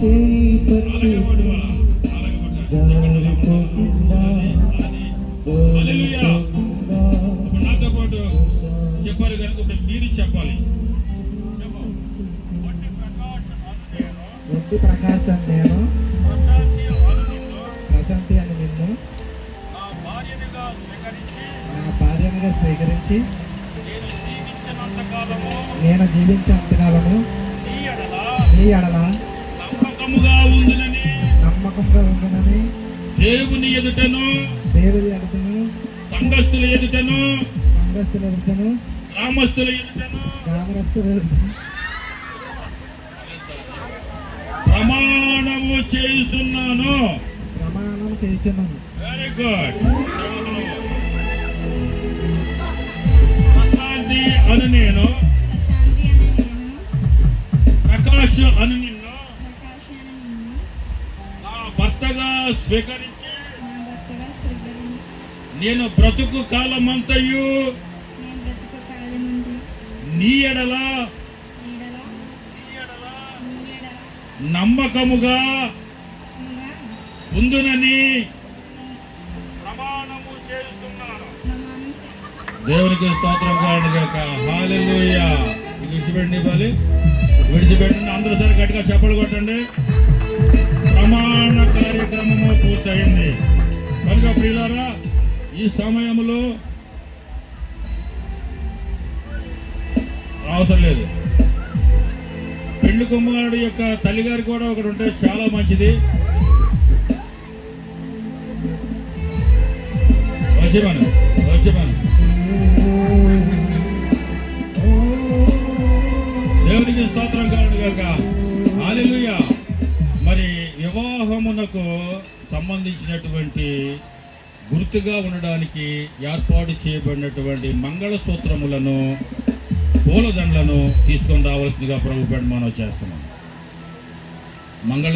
చేయి పట్టి నాతో పాటు చెప్పారు కనుక ఇప్పుడు మీరు చెప్పాలి ప్రకాశం నేను, ప్రశాంతి అను నిన్ను, నా భార్యనిగా స్వీకరించి నేను జీవించేంతకాలము నీ ఎడల నమ్మకముగా ఉందినని నమ్మకంగా ఉండునని. దేవుని ఎదుటను. దేవుడి ఎదుటను. సంఘస్థుల ఎదుటను. సంఘస్థుల ఎదుటను. గ్రామస్తుల ఎదుటను. గ్రామస్తుల ఎదుటను. ప్రమాణము చేస్తున్నాను ప్రమాణం చేయుచున్నాను. వెరీ గుడ్ ప్రశాంతి అను నేను. ప్రకాష్ అను భర్తగా స్వీకరించి నేను బ్రతుకు కాలమంతయు నీ ఎడల నీ ఎడల నమ్మకముగా ఉందునని ప్రమాణము చేస్తున్నాను. దేవునికి స్తోత్రం కారణగాక హాలెలూయా ఇది విడిచిపెట్టండి ఇవ్వాలి విడిచిపెట్టండి అందరూ సరే గట్టిగా చెప్పలు కొట్టండి. ప్రమాణ కార్యక్రమము పూర్తయింది. కనుక ప్రియులారా ఈ సమయంలో అవసరం లేదు. పెళ్ళి కుమారుడు యొక్క తల్లిగారు కూడా ఒకటి ఉంటే చాలా మంచిది. వచ్చేమను వచ్చేమను దేవునికి స్తోత్రం కాదు కాక హాలెలూయా వివాహమునకు సంబంధించినటువంటి గుర్తుగా ఉండడానికి ఏర్పాటు చేయబడినటువంటి మంగళసూత్రములను పూలదండలను తీసుకొని రావాల్సిందిగా ప్రభు మనం చేస్తున్నాం. మంగళ